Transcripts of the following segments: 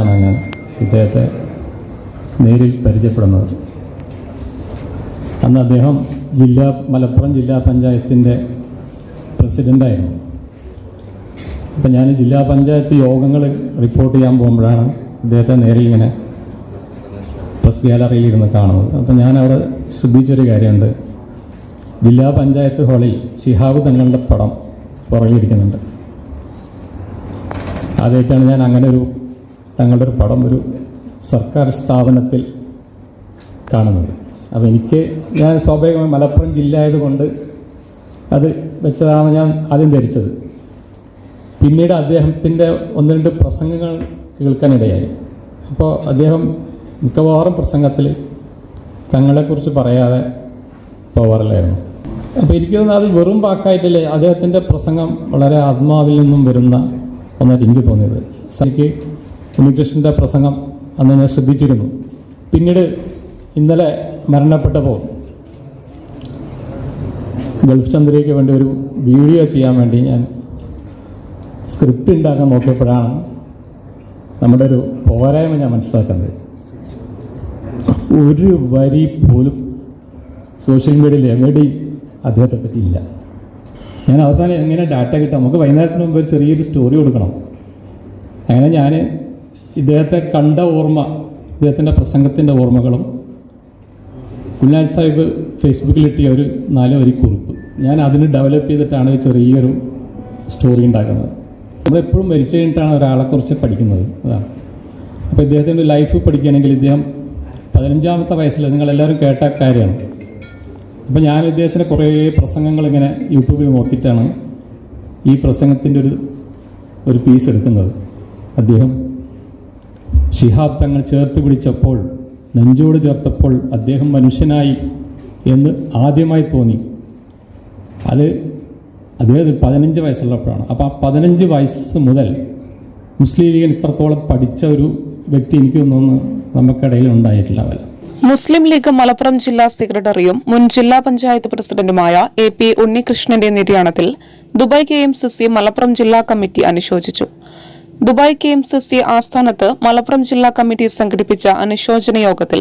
വെച്ചാണ് ഞാൻ ഇദ്ദേഹത്തെ നേരിൽ പരിചയപ്പെടുന്നത്? അന്ന് അദ്ദേഹം ജില്ലാ മലപ്പുറം ജില്ലാ പഞ്ചായത്തിന്റെ പ്രസിഡന്റായിരുന്നു അപ്പം ഞാൻ ജില്ലാ പഞ്ചായത്ത് യോഗങ്ങൾ റിപ്പോർട്ട് ചെയ്യാൻ പോകുമ്പോഴാണ് ഇദ്ദേഹത്തെ നേരിൽ ഇങ്ങനെ പ്രസ് ഗാലറിയിൽ ഇരുന്ന് കാണുന്നത്. അപ്പം ഞാൻ അവിടെ ശ്രദ്ധിച്ചൊരു കാര്യമുണ്ട്. ജില്ലാ പഞ്ചായത്ത് ഹാളിൽ ഷിഹാബ് തങ്ങളുടെ പടം പുറകിലിരിക്കുന്നുണ്ട്. ആദ്യമായിട്ടാണ് ഞാൻ അങ്ങനെ ഒരു തങ്ങളുടെ ഒരു പടം ഒരു സർക്കാർ സ്ഥാപനത്തിൽ കാണുന്നത്. അപ്പോൾ എനിക്ക് ഞാൻ സ്വാഭാവികമായി മലപ്പുറം ജില്ല ആയതുകൊണ്ട് അത് വെച്ചതാണ് ഞാൻ ആദ്യം ധരിച്ചത്. പിന്നീട് അദ്ദേഹത്തിന്റെ ഒന്ന് രണ്ട് പ്രസംഗങ്ങൾ കേൾക്കാനിടയായി. അപ്പോൾ അദ്ദേഹം മിക്കവാറും പ്രസംഗത്തിൽ തങ്ങളെക്കുറിച്ച് പറയാതെ പോവാറില്ലായിരുന്നു. അപ്പോൾ എനിക്ക് തോന്നുന്നു അത് വെറും വാക്കായിട്ടില്ലേ അദ്ദേഹത്തിന്റെ പ്രസംഗം വളരെ ആത്മാവിൽ നിന്നും വരുന്ന ഒന്നായിട്ട് എനിക്ക് തോന്നിയത്. എനിക്ക് ഉണ്ണികൃഷ്ണന്റെ പ്രസംഗം അന്ന് ഞാൻ ശ്രദ്ധിച്ചിരുന്നു. പിന്നീട് ഇന്നലെ മരണപ്പെട്ടപ്പോൾ ഗൾഫ് ചന്ദ്രയ്ക്ക് വേണ്ടി ഒരു വീഡിയോ ചെയ്യാൻ വേണ്ടി ഞാൻ സ്ക്രിപ്റ്റ് ഉണ്ടാക്കാൻ നോക്കിയപ്പോഴാണ് നമ്മുടെ ഒരു പോരായ്മ ഞാൻ മനസ്സിലാക്കുന്നത്. ഒരു വരി പോലും സോഷ്യൽ മീഡിയയിൽ എവിടെയും അദ്ദേഹത്തെ പറ്റിയില്ല. ഞാൻ അവസാനം എങ്ങനെ ഡാറ്റ കിട്ടാം? നമുക്ക് വൈകുന്നേരത്തിന് മുമ്പ് ഒരു ചെറിയൊരു സ്റ്റോറി കൊടുക്കണം. അങ്ങനെ ഞാൻ ഇദ്ദേഹത്തെ കണ്ട ഓർമ്മ ഇദ്ദേഹത്തിന്റെ പ്രസംഗത്തിന്റെ ഓർമ്മകളും കുഞ്ഞാൽ സാഹിബ് ഫേസ്ബുക്കിൽ ഇട്ടിയ ഒരു നാല് വരി കുറിപ്പ്. ഞാൻ അതിന് ഡെവലപ്പ് ചെയ്തിട്ടാണ് ചെറിയൊരു സ്റ്റോറി ഉണ്ടാക്കുന്നത്. നമ്മളെപ്പോഴും മരിച്ചു കഴിഞ്ഞിട്ടാണ് ഒരാളെക്കുറിച്ച് പഠിക്കുന്നത്. അതാണ് അപ്പോൾ ഇദ്ദേഹത്തിന്റെ ലൈഫ് പഠിക്കുകയാണെങ്കിൽ ഇദ്ദേഹം പതിനഞ്ചാമത്തെ വയസ്സിൽ നിങ്ങളെല്ലാവരും കേട്ട കാര്യമാണ്. അപ്പോൾ ഞാൻ ഇദ്ദേഹത്തിന്റെ കുറേ പ്രസംഗങ്ങൾ ഇങ്ങനെ യൂട്യൂബിൽ നോക്കിയിട്ടാണ് ഈ പ്രസംഗത്തിന്റെ ഒരു ഒരു പീസ് എടുക്കുന്നത്. അദ്ദേഹം ഷിഹാബ് തങ്ങൾ ചേർത്ത് പിടിച്ചപ്പോൾ നെഞ്ചോട് ചേർത്തപ്പോൾ അദ്ദേഹം മനുഷ്യനായി എന്ന് ആദ്യമായി തോന്നി. അത് അദ്ദേഹത്തിന് പതിനഞ്ച് വയസ്സുള്ളപ്പോഴാണ്. അപ്പോൾ ആ പതിനഞ്ച് വയസ്സ് മുതൽ മുസ്ലിം ലീഗിന് ഇത്രത്തോളം പഠിച്ച ഒരു വ്യക്തി എനിക്ക് തോന്നുന്നു നമുക്കിടയിൽ ഉണ്ടായിട്ടില്ല അവൽ മുസ്ലിം ലീഗ് മലപ്പുറം ജില്ലാ സെക്രട്ടറിയും മുൻ ജില്ലാ പഞ്ചായത്ത് പ്രസിഡന്റുമായ എ പി ഉണ്ണികൃഷ്ണന്റെ നിര്യാണത്തിൽ Dubai K M C Malappuram ജില്ലാ കമ്മിറ്റി അനുശോചിച്ചു. Dubai K M C C ആസ്ഥാനത്ത് മലപ്പുറം ജില്ലാ കമ്മിറ്റി സംഘടിപ്പിച്ച അനുശോചന യോഗത്തിൽ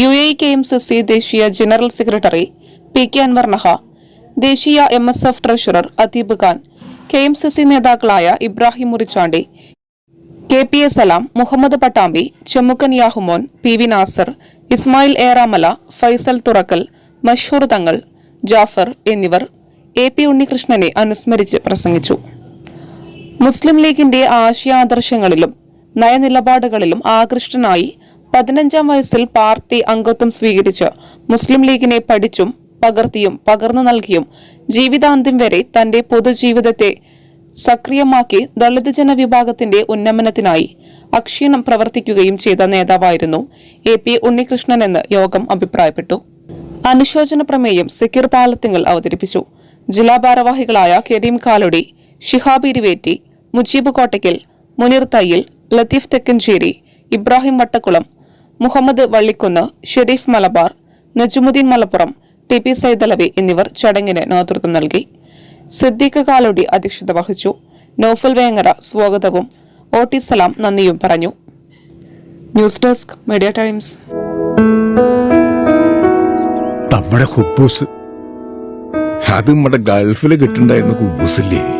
U A K M C C ദേശീയ general secretary P K Anwar Naha ദേശീയ M S F treasurer Atheeb Khan K M C C നേതാക്കളായ Ibrahim Murichandi K P A Salam Muhammad Pattambi Chemmukkan Yahumon P V Nasar Ismail Eramala Faisal Thurakkal Mashoor Thangal Jafar എന്നിവർ A P ഉണ്ണികൃഷ്ണനെ അനുസ്മരിച്ച് പ്രസംഗിച്ചു. മുസ്ലിം ലീഗിന്റെ ആശയാദർശങ്ങളിലും നയനിലപാടുകളിലും ആകൃഷ്ടനായി പതിനഞ്ചാം വയസ്സിൽ party അംഗത്വം സ്വീകരിച്ച് മുസ്ലിം ലീഗിനെ പഠിച്ചും പകർത്തിയും പകർന്നു നൽകിയും ജീവിതാന്ത്യം വരെ തന്റെ പൊതുജീവിതത്തെ സക്രിയമാക്കി ദളിത് ജനവിഭാഗത്തിന്റെ ഉന്നമനത്തിനായി അക്ഷീണം പ്രവർത്തിക്കുകയും ചെയ്ത നേതാവായിരുന്നു എ പി ഉണ്ണികൃഷ്ണൻ എന്ന് യോഗം അഭിപ്രായപ്പെട്ടു. അനുശോചന പ്രമേയം സിക്കിർ പാലത്തിങ്ങൽ അവതരിപ്പിച്ചു. ജില്ലാ ഭാരവാഹികളായ കരീം കാലൊടി ഷിഹാബ് ഇരുവേറ്റി മുജീബ് കോട്ടയ്ക്കൽ മുനിർ തയ്യിൽ ലത്തീഫ് തെക്കഞ്ചേരി ഇബ്രാഹിം വട്ടക്കുളം മുഹമ്മദ് വള്ളിക്കുന്ന് ഷെരീഫ് മലബാർ നജുമുദ്ദീൻ മലപ്പുറം ടി പി സൈദലവി എന്നിവർ ചടങ്ങിന് നേതൃത്വം നൽകി. സിദ്ദീഖ് കാലോടി അധ്യക്ഷത വഹിച്ചു. നോഫൽ വേങ്ങര സ്വാഗതവും ഒ ടി സലാം നന്ദിയും പറഞ്ഞു. News desk Media Times. നമ്മുടെ ഹുബൂസ് അത് നമ്മുടെ ഗൾഫിൽ കിട്ടുണ്ടായിരുന്ന കുബൂസില്ലേ?